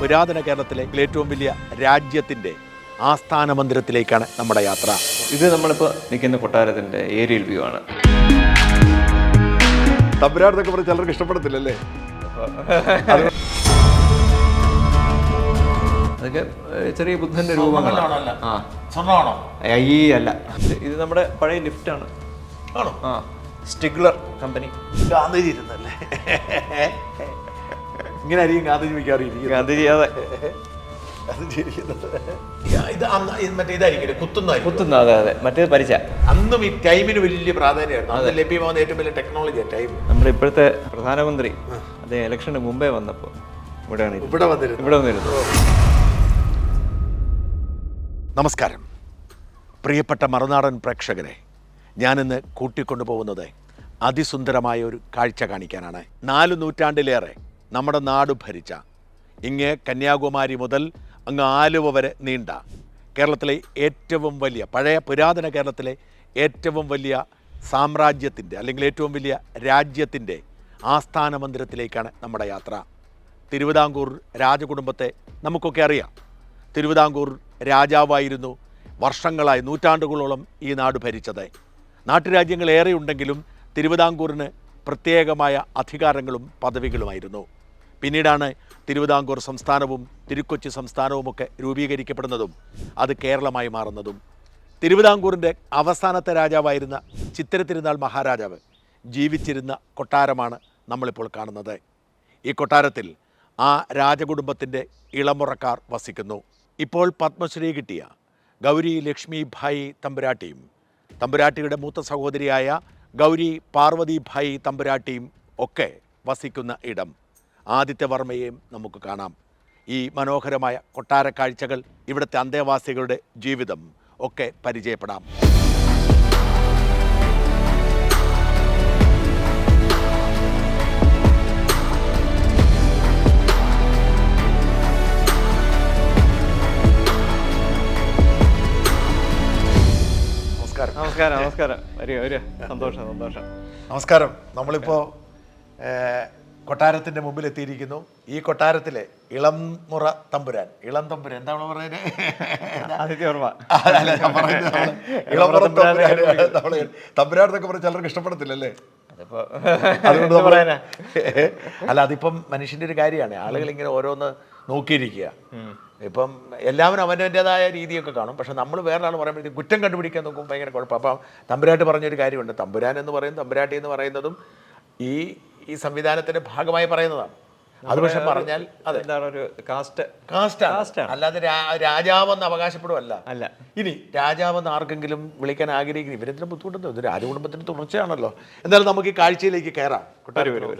പുരാതന കേരളത്തിലെ ഏറ്റവും വലിയ രാജ്യത്തിന്റെ ആസ്ഥാന മന്ദിരത്തിലേക്കാണ് നമ്മുടെ യാത്ര. ഇത് നമ്മളിപ്പോൾ നിൽക്കുന്ന കൊട്ടാരത്തിന്റെ ഏരിയൽ വ്യൂ ആണ്. തമ്പുരാടെന്നൊക്കെ പറഞ്ഞ് ചിലർക്ക് ഇഷ്ടപ്പെടത്തില്ലല്ലേ? അതൊക്കെ ചെറിയ ബുദ്ധന്റെ രൂപങ്ങളാണ്. ഈ അല്ല? ഇത് ഇത് നമ്മുടെ പഴയ ലിഫ്റ്റാണ് ആണോ? ആ. Stigler company. ഗാന്ധിജി ഇരുന്നല്ലേ? ഇങ്ങനെ ആയിരിക്കും ഗാന്ധിജി മിക്കവാറും ഇരിക്കുന്നത്. ഗാന്ധിജി അതെ. ഇത് അന്ന് ഇത് മറ്റേ ഇതായിരിക്കും കുത്തുന്നതായിരിക്കും. കുത്തുന്ന അതെ അതെ. മറ്റേത് പരിച അന്നും ഈ ടൈമിന് വലിയ പ്രാധാന്യമായിരുന്നു. അന്ന് ലഭ്യമാവുന്ന ഏറ്റവും വലിയ ടെക്നോളജി ടൈം. നമ്മുടെ ഇപ്പോഴത്തെ പ്രധാനമന്ത്രി അദ്ദേഹം ഇലക്ഷന് മുമ്പേ വന്നപ്പോൾ ഇവിടെയാണ് ഇവിടെ വന്നിരുന്നു ഇവിടെ വന്നിരുന്നു നമസ്കാരം. പ്രിയപ്പെട്ട മറുനാടൻ പ്രേക്ഷകരെ ഞാനിന്ന് കൂട്ടിക്കൊണ്ടുപോകുന്നത് അതിസുന്ദരമായ ഒരു കാഴ്ച കാണിക്കാനാണ്. നാല് നൂറ്റാണ്ടിലേറെ നമ്മുടെ നാട് ഭരിച്ച. ഇങ്ങ് കന്യാകുമാരി മുതൽ അങ്ങ് ആലുവ വരെ നീണ്ട. കേരളത്തിലെ ഏറ്റവും വലിയ പഴയ പുരാതന കേരളത്തിലെ ഏറ്റവും വലിയ സാമ്രാജ്യത്തിന്റെ അല്ലെങ്കിൽ ഏറ്റവും വലിയ രാജ്യത്തിന്റെ ആസ്ഥാന മന്ദിരത്തിലേക്കാണ് നമ്മുടെ യാത്ര. തിരുവിതാംകൂർ രാജകുടുംബത്തെ നമുക്കൊക്കെ അറിയാം. തിരുവിതാംകൂർ രാജാവായിരുന്നു വർഷങ്ങളായി നൂറ്റാണ്ടുകളോളം ഈ നാട് ഭരിച്ചത്. നാട്ടുരാജ്യങ്ങളേറെ ഉണ്ടെങ്കിലും തിരുവിതാംകൂറിന് പ്രത്യേകമായ അധികാരങ്ങളും പദവികളുമായിരുന്നു. പിന്നീടാണ് തിരുവിതാംകൂർ സംസ്ഥാനവും തിരുക്കൊച്ചി സംസ്ഥാനവുമൊക്കെ രൂപീകരിക്കപ്പെടുന്നതും അത് കേരളമായി മാറുന്നതും. തിരുവിതാംകൂറിന്റെ അവസാനത്തെ രാജാവായിരുന്ന ചിത്തിര തിരുനാൾ മഹാരാജാവ് ജീവിച്ചിരുന്ന കൊട്ടാരമാണ് നമ്മളിപ്പോൾ കാണുന്നത്. ഈ കൊട്ടാരത്തിൽ ആ രാജകുടുംബത്തിന്റെ ഇളമുറക്കാർ വസിക്കുന്നു. ഇപ്പോൾ പത്മശ്രീ കിട്ടിയ ഗൗരി ലക്ഷ്മിഭായി തമ്പുരാട്ടിയും തമ്പുരാട്ടിയുടെ മൂത്ത സഹോദരിയായ ഗൗരി പാർവതിഭായി തമ്പുരാട്ടിയും ഒക്കെ വസിക്കുന്ന ഇടം. ആദിത്യവർമ്മയെയും നമുക്ക് കാണാം. ഈ മനോഹരമായ കൊട്ടാര കാഴ്ചകൾ ഇവിടുത്തെ അന്തേവാസികളുടെ ജീവിതം ഒക്കെ പരിചയപ്പെടാം. നമസ്കാരം. നമസ്കാരം നമസ്കാരം. വരിക വരിക സന്തോഷം സന്തോഷം. നമസ്കാരം. നമ്മളിപ്പോൾ കൊട്ടാരത്തിന്റെ മുമ്പിൽ എത്തിയിരിക്കുന്നു. ഈ കൊട്ടാരത്തിലെ ഇളം മുറ തമ്പുരാൻ. ഇളം തമ്പുരാൻ. എന്താണ് പറയുന്നത് നമ്മൾ തമ്പുരാൻ. എന്നൊക്കെ പറഞ്ഞ് ചിലർക്ക് ഇഷ്ടപ്പെടത്തില്ലല്ലേ? അല്ല അതിപ്പം മനുഷ്യന്റെ ഒരു കാര്യമാണ്. ആളുകൾ ഇങ്ങനെ ഓരോന്ന് നോക്കിയിരിക്കുക. ഇപ്പം എല്ലാവരും അവനവന്റെതായ രീതിയൊക്കെ കാണും. പക്ഷെ നമ്മൾ വേറെ ആൾ പറയുമ്പോഴത്തേക്ക് കുറ്റം കണ്ടുപിടിക്കാൻ നോക്കുമ്പോൾ ഭയങ്കര കുഴപ്പം. അപ്പം തമ്പുരാട്ട് പറഞ്ഞൊരു കാര്യമുണ്ട്. തമ്പുരാൻ എന്ന് പറയും തമ്പുരാട്ടി എന്ന് പറയുന്നതും ഈ ഈ സംവിധാനത്തിന്റെ ഭാഗമായി പറയുന്നതാണ്. അത് പക്ഷെ പറഞ്ഞാൽ അതെ. എന്താണ് ഒരു കാസ്റ്റ്. അല്ലാതെ രാജാവെന്ന് അവകാശപ്പെടുവല്ല. അല്ല. ഇനി രാജാവെന്ന് ആർക്കെങ്കിലും വിളിക്കാൻ ആഗ്രഹിക്കുന്നു ഇവരെന്തിനും ബുദ്ധിമുട്ടുണ്ടോ ഇത് രാജകുടുംബത്തിന്റെ തുടർച്ചയാണല്ലോ. എന്നാലും നമുക്ക് ഈ കാഴ്ചയിലേക്ക് കയറാം. വരൂ.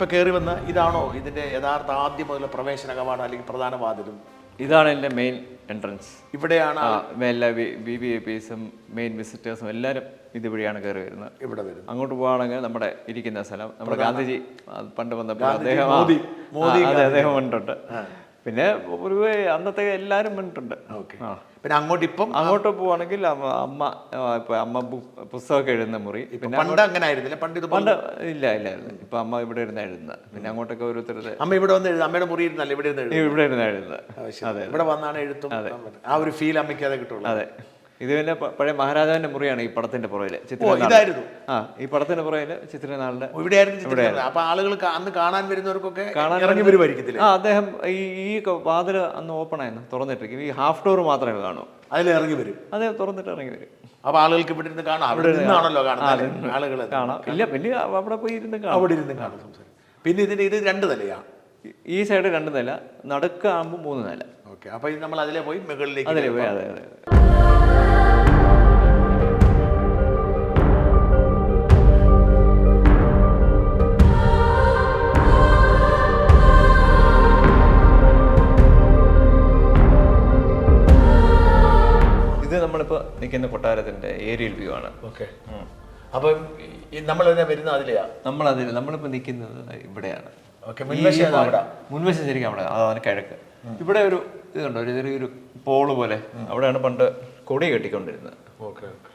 നമ്മളിപ്പം ഇപ്പൊ കയറി വന്ന ഇതാണോ ഇതിന്റെ യഥാർത്ഥ ആദ്യം മുതൽ പ്രവേശന കവാടം അല്ലെങ്കിൽ പ്രധാന വാതിലും? ഇതാണ് എന്റെ മെയിൻ എൻട്രൻസ് ഇവിടെയാണ് എല്ലാ ബി ബി ഐ പീസും മെയിൻ വിസിറ്റേഴ്സും എല്ലാവരും ഇതുവഴിയാണ് കയറി വരുന്നത്. ഇവിടെ വരുന്നത് അങ്ങോട്ട് പോവുകയാണെങ്കിൽ നമ്മുടെ ഇരിക്കുന്ന സ്ഥലം. നമ്മുടെ ഗാന്ധിജി പണ്ട് വന്നപ്പോൾ അദ്ദേഹം മോദി, അദ്ദേഹം വന്നിട്ടുണ്ട്. പിന്നെ പൊതുവെ അന്നത്തെ എല്ലാവരും വന്നിട്ടുണ്ട്. ഓക്കെ. പിന്നെ അങ്ങോട്ട് ഇപ്പം അങ്ങോട്ട് പോവാണെങ്കിൽ അമ്മ ഇപ്പൊ അമ്മ പുസ്തകമൊക്കെ എഴുതുന്ന മുറി. പിന്നെ പണ്ട് അങ്ങനെ ആയിരുന്നില്ല. പണ്ട് ഇത് പണ്ട് ഇല്ല ഇല്ലായിരുന്നു ഇപ്പൊ അമ്മ ഇവിടെ ഇരുന്ന് എഴുതുന്നത് പിന്നെ അങ്ങോട്ടൊക്കെ ഓരോരുത്തരുടെ അമ്മ ഇവിടെ വന്ന് എഴുതുന്നത് അമ്മയുടെ മുറി ഇരുന്നല്ല ഇവിടെ ഇരുന്ന് ഇവിടെ ഇരുന്ന് എഴുതുന്നത് അതെ ഇവിടെ വന്നാണ് എഴുത്തും ആ ഒരു ഫീൽ അമ്മയ്ക്ക് അതെ കിട്ടുള്ളൂ. അതെ. ഇത് പിന്നെ പഴയ മഹാരാജാവിന്റെ മുറിയാണ് ഈ പടത്തിന്റെ പുറകിൽ ഇതായിരുന്നു. ആ ഈ പടത്തിന്റെ പുറകിൽ ചിത്രനാളിന്റെ ഇവിടെയായിരുന്നു. അപ്പൊ ആളുകൾ അന്ന് കാണാൻ വരുന്നവർക്കൊക്കെ കാണാൻ ഇറങ്ങി വരുമായിരിക്കത്തില്ല? ആ അദ്ദേഹം ഈ ഈ വാതിൽ വാതിൽ അന്ന് ഓപ്പൺ ആയിരുന്നു തുറന്നിട്ടിരിക്കും. ഈ ഹാഫ് ഡോർ മാത്രമേ കാണൂ. അതിൽ ഇറങ്ങി വരും. അദ്ദേഹം തുറന്നിട്ട് ഇറങ്ങി വരും. അപ്പൊ ആളുകൾക്ക് ഇവിടെ ഇരുന്ന് കാണാം. അവിടെ നിന്നാണല്ലോ കാണുന്നത് ആളുകൾ കാണാം. ഇല്ല വലിയ അവിടെ പോയി ഇരുന്ന് കാണാം. അവിടെ ഇരുന്ന് കാണും സംസാരം പിന്നെ ഇതിന്റെ ഇത് രണ്ട് നിലയാണ് ഈ- സൈഡ് രണ്ട് നില നടുക്കാകുമ്പോൾ മൂന്ന് നില. ഓക്കെ അപ്പൊ നമ്മൾ അതിലെ പോയി മുകളിലേക്ക് അതിലെ പോയി അതെ അതെ അതെ. നമ്മളിപ്പോൾ നിൽക്കുന്ന കൊട്ടാരത്തിന്റെ ഏരിയൽ വ്യൂ ആണ്. ഓക്കെ അപ്പം നമ്മൾ തന്നെ വരുന്ന അതിലെയാ? നമ്മൾ അതിൽ നമ്മളിപ്പോൾ നിൽക്കുന്നത് ഇവിടെയാണ് മുൻവശം ശരിക്കും അവിടെ അതാണ് കിഴക്ക്. ഇവിടെ ഒരു ഇതുണ്ട് ഒരു ചെറിയൊരു പോൾ പോലെ. അവിടെയാണ് പണ്ട് കൊടി കെട്ടിക്കൊണ്ടിരുന്നത്. ഓക്കെ ഓക്കെ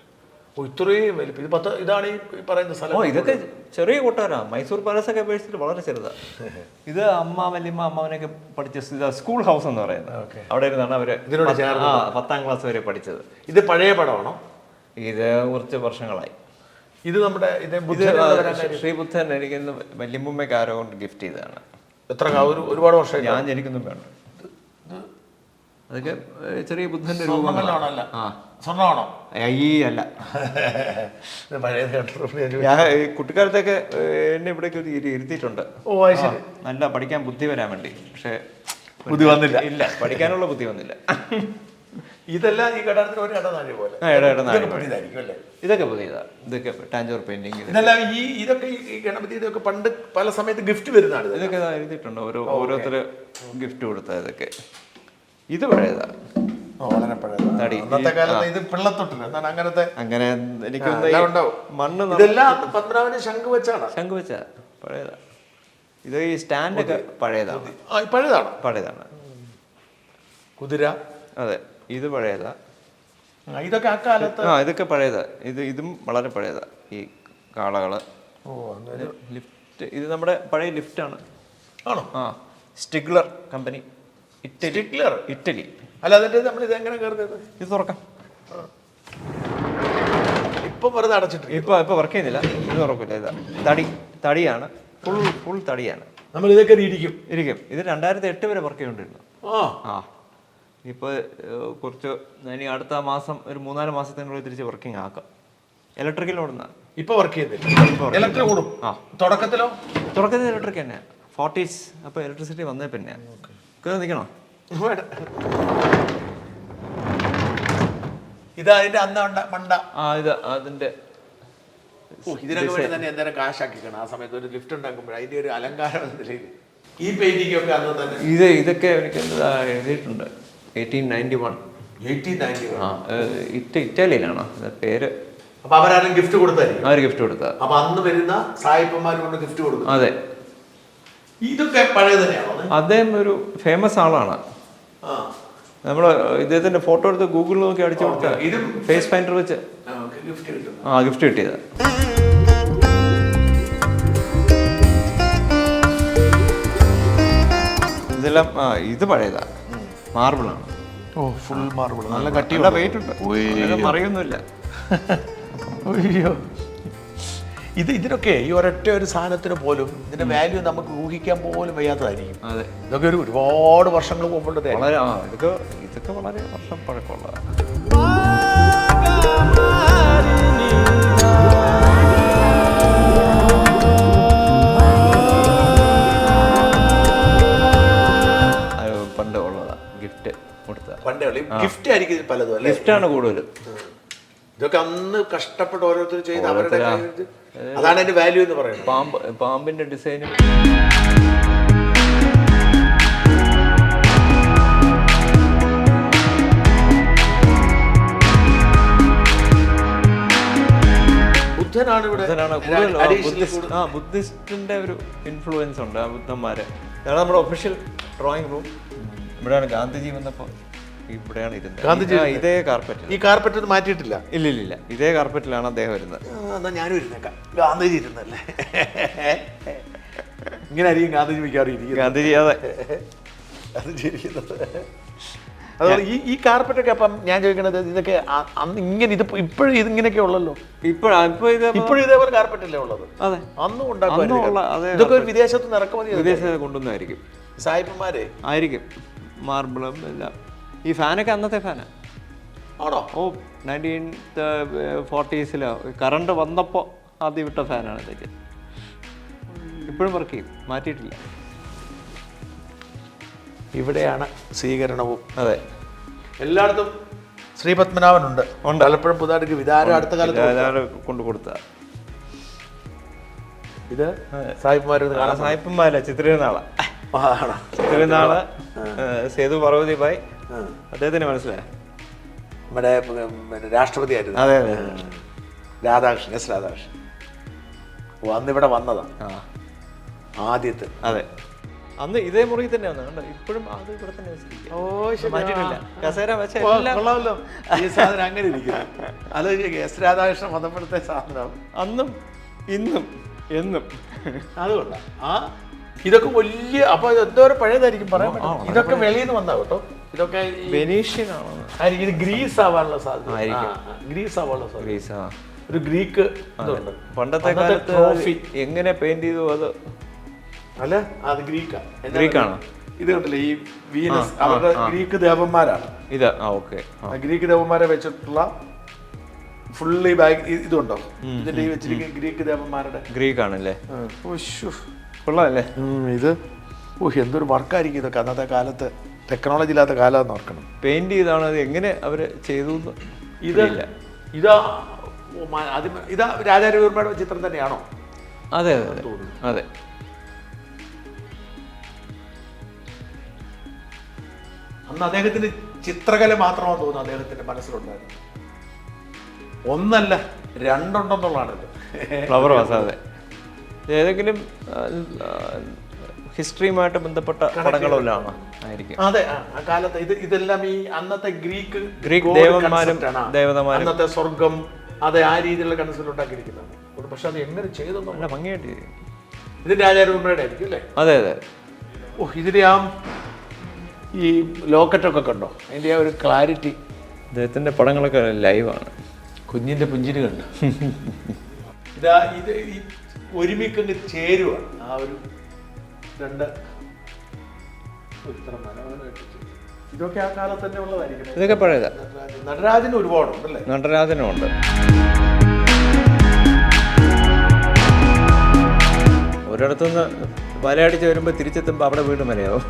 ഓ ഇത്രയും വലിപ്പം ഇത് പത്ത് ഇതാണ് ഈ പറയുന്ന ഓ സ്ഥലം ഇതൊക്കെ ചെറിയ കൊട്ടാരമാണ് മൈസൂർ പാലസ് ഒക്കെ അപേക്ഷിച്ചിട്ട് വളരെ ചെറുതാണ് ഇത് അമ്മ വല്യമ്മ അമ്മാവനൊക്കെ പഠിച്ച സ്കൂൾ ഹൗസ് എന്ന് പറയുന്നത്. അവിടെ ഇരുന്നാണ് അവർ ഇതിനോട് ചേർന്ന് പത്താം ക്ലാസ് വരെ പഠിച്ചത്. ഇത് പഴയ പടമാണോ? ഇത് കുറച്ച് വർഷങ്ങളായി. ഇത് നമ്മുടെ ഇത് ശ്രീബുദ്ധൻ എനിക്ക് വല്യമ്മയ്ക്ക് ആരോ കൊണ്ട് ഗിഫ്റ്റ് ചെയ്തതാണ്. എത്ര ഒരുപാട് വർഷം ഞാൻ ജനിക്കുന്നു വേണ്ട അതൊക്കെ ചെറിയ ബുദ്ധന്റെ രൂപമാണോ രൂപങ്ങളാണ് അല്ല ആ. സ്വർണമാണോ? ഈ അല്ല. ഞാൻ കുട്ടിക്കാലത്തൊക്കെ എന്നെ ഇവിടേക്ക് ഇരുത്തിയിട്ടുണ്ട്. ഓ ശരി. നല്ല പഠിക്കാൻ ബുദ്ധി വരാൻ വേണ്ടി. പക്ഷേ ബുദ്ധി വന്നില്ല. ഇല്ല പഠിക്കാനുള്ള ബുദ്ധി വന്നില്ല. ഇതെല്ലാം ഈ ഘടകത്തിൽ ഒരു ഇടനാഴി പോലെ. ഇതൊക്കെ പുതിയതാ. ഇതൊക്കെ ടാഞ്ചോർ പെയിന്റിങ് ഇതെല്ലാം ഈ ഇതൊക്കെ ഈ- ഈ ഗണപതി ഇതൊക്കെ പണ്ട് പല സമയത്ത് ഗിഫ്റ്റ് വരുന്നതാണ് ഇതൊക്കെ എഴുതിയിട്ടുണ്ട്. ഓരോ ഓരോരുത്തർ ഗിഫ്റ്റ് കൊടുത്ത ഇതൊക്കെ. ഇത് പഴയതാണ്. അങ്ങനെ എനിക്ക് മണ്ണ് ശംഖ് വെച്ചാണ്. ശംഖ് വെച്ച. പഴയതാ ഇത് ഈ സ്റ്റാൻഡൊക്കെ പഴയതാണ്. ആ പഴയതാണ്. പഴയതാണ്. കുതിര. അതെ ഇത് പഴയതാ. ഇതൊക്കെ ആ കാലത്ത് ആ ഇതൊക്കെ പഴയതാ. ഇത് ഇതും വളരെ പഴയതാ. ഈ കാളകൾ. ലിഫ്റ്റ് ഇത് നമ്മുടെ പഴയ ലിഫ്റ്റാണ്. ആണോ? ആ സ്റ്റിഗ്ലർ കമ്പനി. ഇറ്റലി. ഇറ്റലി. അല്ല അതിന്റെ നമ്മൾ ഇത് എങ്ങനെ കയറുന്നത്? ഇത് തുറക്കാം. ഇപ്പൊ വെറുതെ അടച്ചിട്ട് ഇപ്പൊ ഇപ്പൊ വർക്ക് ചെയ്യുന്നില്ല. ഇത് തുറക്കില്ല ഇതാ തടി തടിയാണ്. Full full തടിയാണ്. നമ്മൾ ഇതൊക്കെ ഇരിക്കും. ഇരിക്കും. ഇത് രണ്ടായിരത്തി എട്ട് വരെ വർക്ക് ചെയ്തുകൊണ്ടിരുന്നു ആ. ഇപ്പോൾ കുറച്ച് ഇനി അടുത്ത മാസം ഒരു മൂന്നാൽ മാസത്തിനുള്ളിൽ തിരിച്ച് വർക്കിംഗ് ആക്കാം. ഇലക്ട്രിക്കൽ ഓടുന്ന ഇപ്പൊ വർക്ക് ചെയ്യുന്നില്ല. ഇലക്ട്രിക് ഓടും ആ. തുടക്കത്തിലോ? തുടക്കത്തിൽ ഇലക്ട്രിക് തന്നെ ഫോർട്ടീസ് അപ്പോൾ ഇലക്ട്രിസിറ്റി വന്നേ പിന്നെ നിൽക്കണോ ഇതാ അതിന്റെ അന്ന മണ്ട ആ ഇത് അതിന്റെ ഓ, ഇതിനൊക്കെ വേണ്ടി തന്നെ എന്തേരം കാശാക്കിക്കണം. ആ സമയത്ത് ഒരു ലിഫ്റ്റ് ഉണ്ടാക്കുമ്പോൾ അതിന്റെ ഒരു അലങ്കാരം ഈ പെയിന്റിംഗ് ഒക്കെ അന്ന് തന്നെ. ഇത് ഇതൊക്കെ എനിക്ക് എന്താ എഴുതിയിട്ടുണ്ട്. Eighteen ninety one eighteen ninety ആ ഏഹ്, ഇറ്റ ഇറ്റാലിയനാണോ ഇത് പേര്. അപ്പൊ അവരാരും ഗിഫ്റ്റ് കൊടുത്തായിരിക്കും. അവർ ഗിഫ്റ്റ് കൊടുത്താ. അപ്പൊ അന്ന് വരുന്ന സായിപ്പന്മാർ കൊണ്ട് ഗിഫ്റ്റ് കൊടുക്കും. അതെ. ഇതൊക്കെ പഴയ തന്നെയാണോ അദ്ദേഹം ഒരു ഫേമസ് ആളാണ്. നമ്മൾ ഇദ്ദേഹത്തിന്റെ ഫോട്ടോ എടുത്ത് ഗൂഗിളിൽ നോക്കി അടിച്ചു കൊടുത്ത. ഇത് ഫേസ് ഫൈൻഡർ വെച്ച്. ആ ഗിഫ്റ്റ് കിട്ടിയത്. ഇതെല്ലാം ആ ഇത് പഴയതാ. മാർബിളാണ് ഓ ഫുൾ മാർബിൾ നല്ല കട്ടിയുള്ള വെയിറ്റ് ഉണ്ട്. അറിയൊന്നുമില്ല മറിയൊന്നുമില്ല. അയ്യോ ഇത് ഇതിനൊക്കെ ഈ ഒരൊറ്റ ഒരു സാധനത്തിന് പോലും ഇതിന്റെ വാല്യൂ നമുക്ക് ഊഹിക്കാൻ പോലും വയ്യാത്തതായിരിക്കും. അതെ. ഇതൊക്കെ ഒരു ഒരുപാട് വർഷങ്ങൾ മുമ്പുള്ളത് വളരെ ആ ഇതൊക്കെ ഇതൊക്കെ വളരെ വർഷം പഴക്കമുള്ളതാണ്. അത് പണ്ട് ഉള്ളതാ ഗിഫ്റ്റ് കൊടുത്ത പണ്ടേ ഗിഫ്റ്റ് ആയിരിക്കും ഇത് പലതും അല്ലേ? ഗിഫ്റ്റാണ് കൂടുതലും. ഇതൊക്കെ അന്ന് കഷ്ടപ്പെട്ട് ഓരോരുത്തർ ചെയ്ത് അവരുടെ അതാണ് അതിന്റെ വാല്യൂ എന്ന് പറയുന്നത്. പാമ്പ് പാമ്പിന്റെ ഡിസൈൻ ബുദ്ധനാണ് ഇവിടെ. ബുദ്ധനാണ്. ആ, ബുദ്ധിസ്റ്റിന്റെ ഒരു ഇൻഫ്ലുവൻസ് ഉണ്ട് ആ ബുദ്ധന്മാരെ. നമ്മുടെ ഒഫീഷ്യൽ ഡ്രോയിങ് റൂം ഇവിടെയാണ് ഗാന്ധിജി വന്നപ്പോൾ ഇവിടെയാണ് ഇരുന്നത്. ആ, ഇതേ കാർപ്പറ്റ് ഈ കാർപ്പറ്റ് മാറ്റിയിട്ടില്ല. ഇല്ല ഇല്ല ഇല്ല ഇതേ കാർപ്പറ്റിലാണ് അദ്ദേഹം വരുന്നത് ആ, എന്നാ ഞാനും ഇരുന്നേക്കാം. ഗാന്ധിജി ഇരുന്നല്ലേ? ഇങ്ങനെ ആയിരിക്കും ഗാന്ധിജി മിക്കവാറും ഇരിക്കുന്നത്. ഗാന്ധിജി അതെ. ഇരിക്കുന്നത്. അതുപോലെ ഈ ഈ കാർപ്പറ്റൊക്കെ അപ്പം ഞാൻ ചോദിക്കണത് ഇതൊക്കെ അ- അന്ന് ഇങ്ങനെ ഇത് ഇപ്പോഴും ഇതിങ്ങനെയൊക്കെ ഉള്ളല്ലോ? ഇപ്പോൾ ഇപ്പൊ ഇത് ഇപ്പോഴും ഇതേപോലെ കാർപ്പറ്റല്ലേ ഉള്ളത്? അതെ. അന്നും അന്നും ഉള്ള അതേ ഇതൊക്കെ ഒരു വിദേശത്ത് നിന്ന് ഇറക്കുമതി ചെയ്തത്. വിദേശത്ത് കൊണ്ടുവന്നായിരിക്കും. സായിപ്പന്മാരെ? ആയിരിക്കും. മാർബിളും എല്ലാം. ഈ ഫാനൊക്കെ അന്നത്തെ ഫാനാ. ആണോ? ഓ നയന്റീൻ ഫോർട്ടീസിലോ കറണ്ട് വന്നപ്പോൾ ആദ്യം വിട്ട ഫാനാണ് ഇതൊക്കെ. ഇപ്പോഴും വർക്ക് ചെയ്യും മാറ്റിയിട്ടില്ല. ഇവിടെയാണ് സ്വീകരണവും. അതെ. എല്ലായിടത്തും ശ്രീപത്മനാഭനുണ്ട് ഉണ്ട്. പലപ്പോഴും പുതുതായിട്ട് വിധാരം അടുത്ത കാലത്ത് കൊണ്ടു കൊടുത്ത. ഇത് സായിപ്പന്മാർ സായിപ്പന്മാരല്ല ചിത്രനാള ചിത്രനാൾ സേതു പാർവതിബായ് അദ്ദേഹത്തിന് മനസ്സിലായി? നമ്മുടെ രാഷ്ട്രപതി ആയിരുന്നു അതെ അതെ. രാധാകൃഷ്ണൻ എസ് രാധാകൃഷ്ണൻ. ഓ അന്ന് ഇവിടെ വന്നതാ. ആ. ആദ്യത്തെ. അതെ. അന്ന് ഇതേ മുറിയിൽ തന്നെ വന്നു കണ്ടോ? ഇപ്പോഴും അത് ഇവിടെ തന്നെ. ഓ കസേര വെച്ച ഓ, എല്ലാം കൊള്ളാമല്ലോ. ഈ സാധനം അങ്ങനെ ഇരിക്കുന്നു. അത് എസ് രാധാകൃഷ്ണൻ വന്നപ്പോഴത്തെ സാധനം. അന്നും ഇന്നും എന്നും. അതുകൊണ്ടാ ആ ഇതൊക്കെ വലിയ അപ്പൊ എന്തോ എന്തോരം പഴയതായിരിക്കും പറയാൻ ഇതൊക്കെ വെളിയിൽ നിന്ന് വന്നാ കേട്ടോ. ഇതൊക്കെ വെനീഷ്യൻ ആയിരിക്കും. ഇത് ഗ്രീസ് ആവാനുള്ള സാധ്യത. ഗ്രീസ് ആവാനുള്ള സാധ്യത. ഗ്രീസ് ഒരു ഗ്രീക്ക് പണ്ടത്തെ കാലത്ത് എങ്ങനെ പെയിന്റ് ചെയ്തു അത്? അല്ല അത് ഗ്രീക്കാണ് ഗ്രീക്കാണ്? ഇത്? കണ്ടില്ലേ ഈ വീനസ് അവരുടെ ഗ്രീക്ക് ദേവന്മാരാണ്. ഇത് ആ ഓക്കെ ആ. ഗ്രീക്ക് ദേവന്മാരെ വെച്ചിട്ടുള്ള ഫുള്ളി ബാഗ് ഇതുണ്ടോ? ഇതിന്റെ ഈ വെച്ചിരിക്കുന്ന ഗ്രീക്ക് ദേവന്മാരുടെ. ഗ്രീക്ക് ആണല്ലേ. കൊള്ളാമല്ലേ ഇത് ഓ എന്തൊരു വർക്കായിരിക്കും ഇതൊക്കെ അന്നത്തെ കാലത്ത്. ടെക്നോളജി ഇല്ലാത്ത കാലം ഓർക്കണം. പെയിന്റ് ചെയ്താണ് അത് എങ്ങനെ അവർ ചെയ്തു ഇതല്ല ഇത്. ഇതാ അത് രാജാരവിവർമ്മയുടെ ചിത്രം തന്നെയാണോ? അതെ അതെ അതെ. അതെ. അന്ന് അദ്ദേഹത്തിന് ചിത്രകല മാത്രമാണ് തോന്നുന്നു അദ്ദേഹത്തിന്റെ മനസ്സിലുണ്ടായിരുന്നു ഒന്നല്ല രണ്ടുണ്ടെന്നുള്ളതാണല്ലോ ഫ്ലവർ വാസ് അതെ. ഏതെങ്കിലും ഹിസ്റ്ററിയുമായിട്ട് ബന്ധപ്പെട്ട പടങ്ങളെല്ലാം ആയിരിക്കും. അതെ ആ കാലത്ത് ഇത് ഇതെല്ലാം ഈ അന്നത്തെ ഗ്രീക്ക് ഗ്രീക്ക് ദേവന്മാരും ദേവതമാരും അന്നത്തെ സ്വർഗം അതെ ആ രീതിയിലുള്ള കൺസെപ്റ്റ് ഉണ്ടാക്കിയിരിക്കുന്നതാണ് പക്ഷെ അത് എങ്ങനെ ചെയ്തെന്നു നല്ല ഭംഗിയായിട്ട്. ഇത് രാജാരൂപയുടെ ആയിരിക്കും അല്ലേ? അതെ അതെ. ഓ ഇതിന്റെ ആ ഈ ലോക്കറ്റൊക്കെ കണ്ടോ? അതിന്റെ ആ ഒരു ക്ലാരിറ്റി അദ്ദേഹത്തിന്റെ പടങ്ങളൊക്കെ ലൈവാണ് കുഞ്ഞിന്റെ പുഞ്ചിരി കണ്ടു. ഇതാ ഇത് ഒരുമിക്കങ്ങ് ചേരുവാണ്. ആ ഒരു രണ്ട്. ഓ, ഇത്ര മനോഹരമായിട്ട് ഇതൊക്കെ ആ കാലത്ത് തന്നെ ഉള്ളതായിരിക്കും. ഇതൊക്കെ പഴയതാ. നടരാജൻ നടരാജന് ഒരുപാടുണ്ട് അല്ലേ നടരാജനും ഉണ്ട്. ഒരിടത്തുനിന്ന് വലയടിച്ച് വരുമ്പോൾ തിരിച്ചെത്തുമ്പോൾ അവിടെ വീണ്ടും വലയാവും.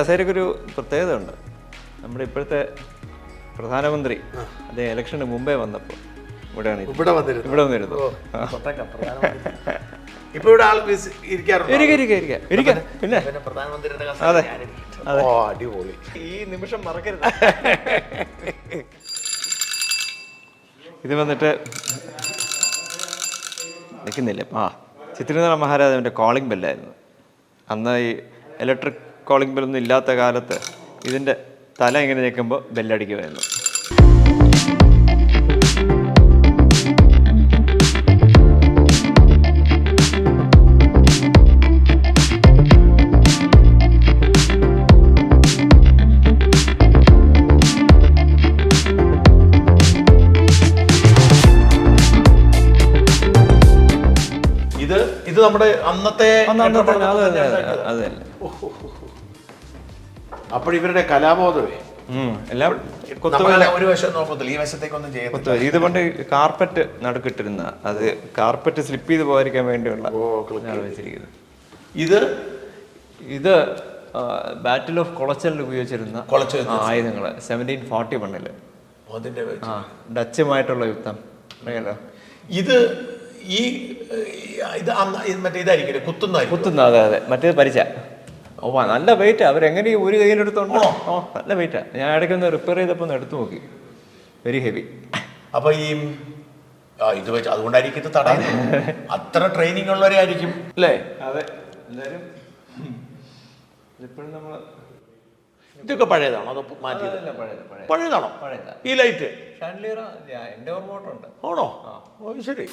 ഈ കസേരയ്ക്ക് ഒരു പ്രത്യേകത ഉണ്ട് നമ്മുടെ ഇപ്പോഴത്തെ പ്രധാനമന്ത്രി അദ്ദേഹം ഇലക്ഷന് മുമ്പേ വന്നപ്പോൾ ഇവിടെയാണ്. ഇവിടെ വന്നിരുന്നു. ഇവിടെ വന്നിരുന്നു. ഇപ്പൊ ഇവിടെ ആൾ ഇരിക്കാറുണ്ട് ഇരിക്കാറുണ്ടോ? ഇരിക്ക ഇരിക്ക ഇരിക്ക. ഇരിക്ക. പിന്നെ പ്രധാനമന്ത്രിയുടെ അതെ. അടിപൊളി. ഈ നിമിഷം മറക്കരുത്. ഇത് വന്നിട്ട് നിൽക്കുന്നില്ല. ആ ചിത്രനന്ദന മഹാരാജാവിന്റെ കോളിംഗ് ബെല്ലായിരുന്നു അന്ന് ഈ ഇലക്ട്രിക് കോളിംഗ് ബെല്ലൊന്നും ഇല്ലാത്ത കാലത്ത് ഇതിന്റെ തല ഇങ്ങനെ ഞെക്കുമ്പോൾ ബെല്ലടിക്കുമായിരുന്നു ഇത് ഇത് നമ്മുടെ അന്നത്തെ അതെ അതെ ഇവരുടെ കലാബോധമേ എല്ലാം ഒരു വശം നോക്കത്തില്ല ഈ വശത്തേക്കൊന്നും ഇത് പണ്ട് കാർപ്പറ്റ് നടുക്കിട്ടിരുന്ന അത് കാർപ്പറ്റ് സ്ലിപ്പ് ചെയ്ത് പോകാതിരിക്കാൻ വേണ്ടിയുള്ള വെച്ചിരിക്കുന്നത് ഇത് ഇത് ബാറ്റിൽ ഓഫ് കൊളച്ചലിൽ ഉപയോഗിച്ചിരുന്ന കൊളച്ച് ആയുധങ്ങൾ സെവന്റീൻ ഫോർട്ടി വണ്ണിൽ ആ ഡച്ചുമായിട്ടുള്ള യുദ്ധം. അറിയാലോ? ഇത് ഈ ഇത് മറ്റേ ഇതായിരിക്കും കുത്തുന്ന കുത്തുന്ന അതെ അതെ. മറ്റേത് പരിച ഓ നല്ല വെയിറ്റ് അവരെങ്ങനെ എങ്ങനെ ഒരു കയ്യിലെടുത്തോണ്ടോ? ഓ നല്ല വെയിറ്റാ ഞാൻ ഇടയ്ക്കൊന്ന് റിപ്പയർ ചെയ്തപ്പോൾ ഒന്ന് എടുത്തു നോക്കി. വെരി ഹെവി അപ്പൊ ഈ ആ ഇത് വെച്ച് അതുകൊണ്ടായിരിക്കും ഇത് തടയുന്നത്. അത്ര ട്രെയിനിങ് ഉള്ളവരെ ആയിരിക്കും അല്ലേ? അതെ. എന്തായാലും ഇപ്പോഴും നമ്മൾ ഇതൊക്കെ പഴയതാണോ? അതോ മാറ്റിയത്? പഴയത് പഴയത്. പഴയതാണോ? പഴയതാണ് ഈ ലൈറ്റ് ആണോ? ഓ ശരി.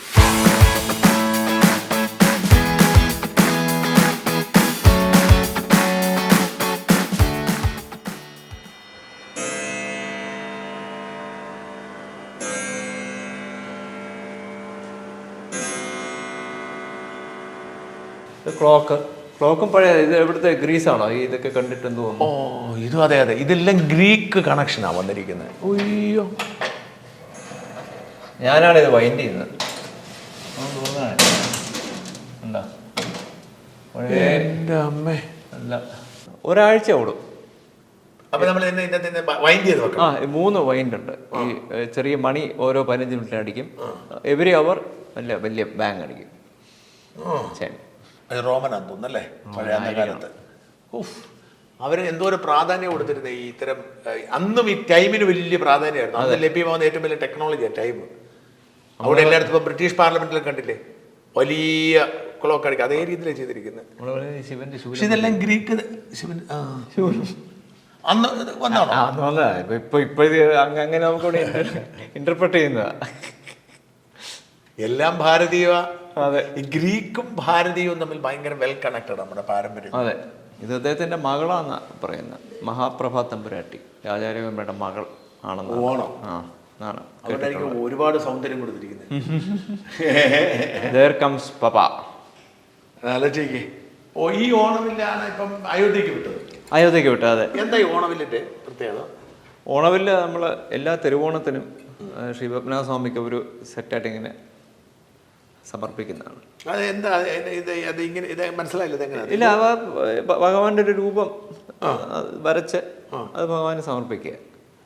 ക്ലോക്ക്. ക്ലോക്കും പഴയ ഇത് എവിടുത്തെ ഗ്രീസ് ആണോ ഇതൊക്കെ കണ്ടിട്ട് എന്ത് ഓ ഇതും അതെ അതെ. ഇതെല്ലാം ഗ്രീക്ക് കണക്ഷനാണ് വന്നിരിക്കുന്നത്. അയ്യോ. ഞാനാണ് ഇത് വൈൻഡ് ചെയ്യുന്നത്. എന്റെ അമ്മേ. അല്ല. ഒരാഴ്ച ഓടും. അപ്പൊ നമ്മൾ വൈൻഡ് ചെയ്ത് വെക്കാം ആ മൂന്ന് വൈൻഡ് ഉണ്ട്. ഈ ചെറിയ മണി ഓരോ പതിനഞ്ച് മിനിറ്റിന് അടിക്കും. എവറി അവർ വലിയ വലിയ ബാങ്ക് അടിക്കും. ശരി. റോമനാന്ന് തോന്നുന്നല്ലേ പഴയ കാലത്ത് ഉഫ്. അവർ എന്തോ ഒരു പ്രാധാന്യം കൊടുത്തിരുന്നത് ഈ ഇത്തരം അന്നും ഈ ടൈമിന് വലിയ പ്രാധാന്യമായിരുന്നു. അന്ന് ലഭ്യമാവുന്ന ഏറ്റവും വലിയ ടെക്നോളജിയാണ് ടൈം. അവിടെ എല്ലായിടത്തും ഇപ്പം ബ്രിട്ടീഷ് പാർലമെന്റിലും കണ്ടില്ലേ? വലിയ ക്ലോക്ക് അടിക്കുക. അതേ രീതിയിലാണ് ചെയ്തിരിക്കുന്നത് പക്ഷെ ഇതെല്ലാം ഗ്രീക്ക് ശിവൻ അന്ന് വന്നാണോ. ഇപ്പൊ ഇപ്പൊ അങ്ങനെ നമുക്ക് ഇന്റർപ്രറ്റ് ചെയ്യുന്നതാ. എല്ലാം ഭാരതീയ അതെ. ഈ ഗ്രീക്കും ഭാരതീയവും തമ്മിൽ ഭയങ്കര വെൽ കണക്റ്റഡ് നമ്മുടെ പാരമ്പര്യം. അതെ. ഇത് അദ്ദേഹത്തിന്റെ മകളാന്ന് പറയുന്നത് മഹാപ്രഭാ തമ്പുരാട്ടി. രാജാരവമ്മയുടെ മകൾ ആണെന്ന് ഓണം. ആ അതുകൊണ്ടായിരിക്കും ഒരുപാട് സൗന്ദര്യം കൊടുത്തിരിക്കുന്നത് ആലോചിക്കേ ഓ ഈ ഓണവില്ലാണ് ഇപ്പം അയോധ്യക്ക് വിട്ടത്. അയോധ്യക്ക് വിട്ടത് അതെ. എന്താ ഈ ഓണവില്ലിന്റെ പ്രത്യേകത? ഓണവില്ല നമ്മൾ എല്ലാ തിരുവോണത്തിനും ശ്രീ പത്മനാഭ സ്വാമിക്ക് ഒരു സെറ്റായിട്ട് ഇങ്ങനെ സമർപ്പിക്കുന്നതാണ്. അത് എന്താ അത് ഇത് അത് ഇങ്ങനെ ഇത് മനസ്സിലായില്ല ഇല്ല അവ ഭഗവാന്റെ ഒരു രൂപം വരച്ച് അത് ഭഗവാന് സമർപ്പിക്കുക.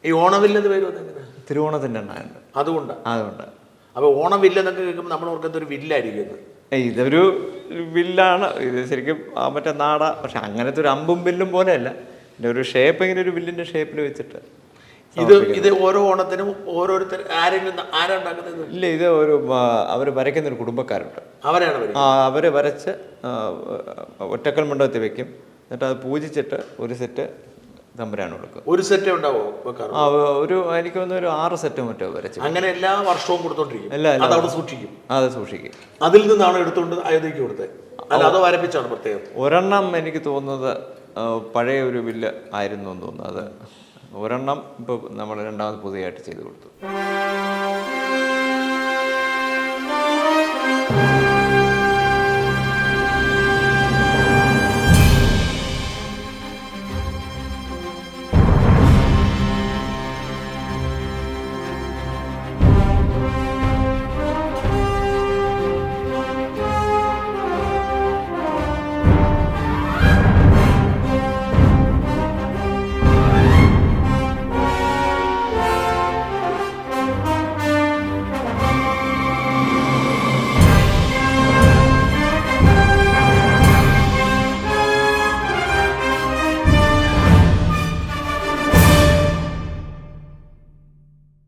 ഈ ഓണവില്ലെന്ന് പേര് തിരുവോണത്തിന്റെ തിരുവോണത്തിന്റെ എണ്ണയുണ്ട്. അതുകൊണ്ട്? അതുകൊണ്ട്. അപ്പൊ ഓണവില്ലെന്നൊക്കെ കേൾക്കുമ്പോൾ നമ്മൾ ഓർക്കുന്നത് ഒരു വില്ലായിരിക്കും ഇതൊരു വില്ലാണ്. ഇത് ശരിക്കും ആ മറ്റേ നാട. പക്ഷെ അങ്ങനത്തെ ഒരു അമ്പും വില്ലും പോലെയല്ല. ഇതിന്റെ ഒരു ഷേപ്പ് ഇങ്ങനെ ഒരു വില്ലിന്റെ ഷേപ്പിൽ വെച്ചിട്ട് ഇത് ഇത് ഓരോ ഓണത്തിനും ഓരോരുത്തർ ആരെങ്കിലും ന- ആരാ ഉണ്ടാക്കുന്നത് ഇല്ല ഇത് ഒരു അവർ വരയ്ക്കുന്ന ഒരു കുടുംബക്കാരുണ്ട്. അവരാണ് ആ അവർ വരച്ച് ഒറ്റക്കൽ മണ്ഡപത്തിൽ വെക്കും. എന്നിട്ട് അത് പൂജിച്ചിട്ട് ഒരു സെറ്റ് തമ്പരാണ് കൊടുക്കുക ഒരു സെറ്റ് ഉണ്ടാവോ ആ ഒരു എനിക്ക് തോന്നുന്നു ഒരു ആറ് സെറ്റ് മറ്റോ വരച്ച് അങ്ങനെ എല്ലാ വർഷവും കൊടുത്തോണ്ടിരിക്കും. എല്ലാ- അവിടെ സൂക്ഷിക്കും. അത് സൂക്ഷിക്കും. അതിൽ നിന്നാണ് എടുത്തുകൊണ്ട് അയോധ്യക്ക് കൊടുത്തത് അല്ല അത് വരപ്പിച്ചാണ് പ്രത്യേകം. ഒരെണ്ണം എനിക്ക് തോന്നുന്നത് പഴയ ഒരു വില്ല് ആയിരുന്നു എന്ന് തോന്നുന്നു അത്. ഒരെണ്ണം ഇപ്പോൾ നമ്മൾ രണ്ടാമത് പുതിയതായിട്ട് ചെയ്തു കൊടുത്തു.